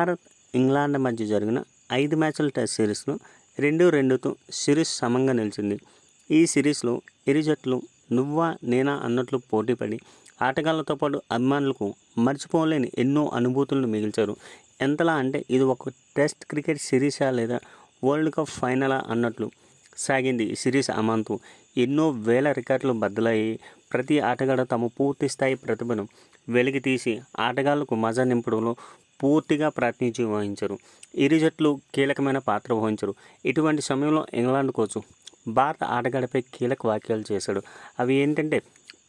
Bharat England మధ్య జరిగిన ఐదు మ్యాచ్ల టెస్ట్ సిరీస్లో రెండు రెండుతో సిరీస్ సమంగా నిలిచింది. ఈ సిరీస్లో ఇరు జట్లు నువ్వా నేనా అన్నట్లు పోటీపడి ఆటగాళ్ళతో పాటు అభిమానులకు మర్చిపోలేని ఎన్నో అనుభూతులను మిగిల్చారు. ఎంతలా అంటే ఇది ఒక టెస్ట్ క్రికెట్ సిరీసా లేదా వరల్డ్ కప్ ఫైనలా అన్నట్లు సాగింది ఈ సిరీస్ అమాంతు. ఎన్నో వేల రికార్డులు బద్దలయ్యి ప్రతి ఆటగాడు తమ పూర్తి స్థాయి ప్రతిభను వెలికి తీసి ఆటగాళ్ళకు మజా నింపడంలో పూర్తిగా ప్రాతినిధ్యం వహించరు. ఇరు జట్లు కీలకమైన పాత్ర వహించరు. ఇటువంటి సమయంలో ఇంగ్లాండ్ కోచ్ భారత ఆటగాడిపై కీలక వ్యాఖ్యలు చేశాడు. అవి ఏంటంటే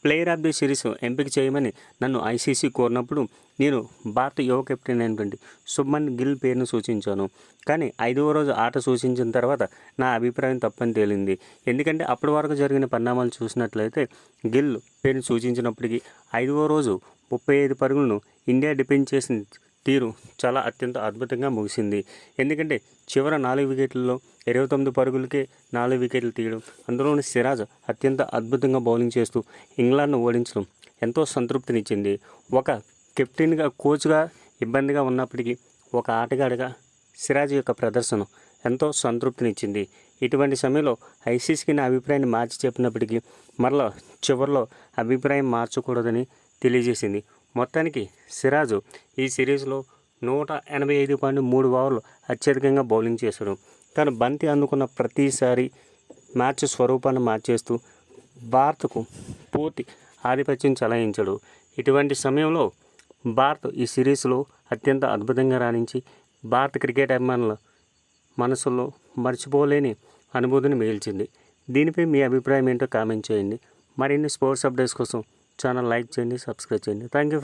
ప్లేయర్ ఆఫ్ ది సిరీస్ ఎంపిక చేయమని నన్ను ఐసీసీ కోరినప్పుడు నేను భారత యువ కెప్టెన్ అయినటువంటి సుబ్మన్ గిల్ పేరును సూచించాను. కానీ ఐదవ రోజు ఆట సూచించిన తర్వాత నా అభిప్రాయం తప్పని తేలింది. ఎందుకంటే అప్పటి వరకు జరిగిన పరిణామాలు చూసినట్లయితే గిల్ పేరును సూచించినప్పటికీ ఐదవ రోజు ముప్పై ఐదు పరుగులను ఇండియా డిపెండ్ చేసిన తీరు చాలా అత్యంత అద్భుతంగా ముగిసింది. ఎందుకంటే చివర నాలుగు వికెట్లలో ఇరవై తొమ్మిది పరుగులకే నాలుగు వికెట్లు తీయడం అందులోని సిరాజ్ అత్యంత అద్భుతంగా బౌలింగ్ చేస్తూ ఇంగ్లాండ్ను ఓడించడం ఎంతో సంతృప్తినిచ్చింది. ఒక కెప్టెన్గా కోచ్గా ఇబ్బందిగా ఉన్నప్పటికీ ఒక ఆటగాడిగా సిరాజ్ యొక్క ప్రదర్శన ఎంతో సంతృప్తినిచ్చింది. ఇటువంటి సమయంలో ఐసీసీకి నా అభిప్రాయాన్ని మార్చి చెప్పినప్పటికీ మరలా చివరిలో అభిప్రాయం మార్చకూడదని తెలియజేసింది. మొత్తానికి సిరాజు ఈ సిరీస్లో నూట ఎనభై ఐదు పాయింట్ మూడు ఓవర్లు అత్యధికంగా బౌలింగ్ చేశాడు. తను బంతి అందుకున్న ప్రతిసారి మ్యాచ్ స్వరూపాన్ని మార్చేస్తూ భారత్కు పూర్తి ఆధిపత్యం చలాయించాడు. ఇటువంటి సమయంలో భారత్ ఈ సిరీస్లో అత్యంత అద్భుతంగా రాణించి భారత క్రికెట్ అభిమానుల మనసులో మర్చిపోలేని అనుభూతిని మిగిల్చింది. దీనిపై మీ అభిప్రాయం ఏంటో కామెంట్ చేయండి. మరిన్ని స్పోర్ట్స్ అప్డేట్స్ కోసం ఛానల్ లైక్ చేయండి సబ్స్క్రైబ్ చేయండి. Thank you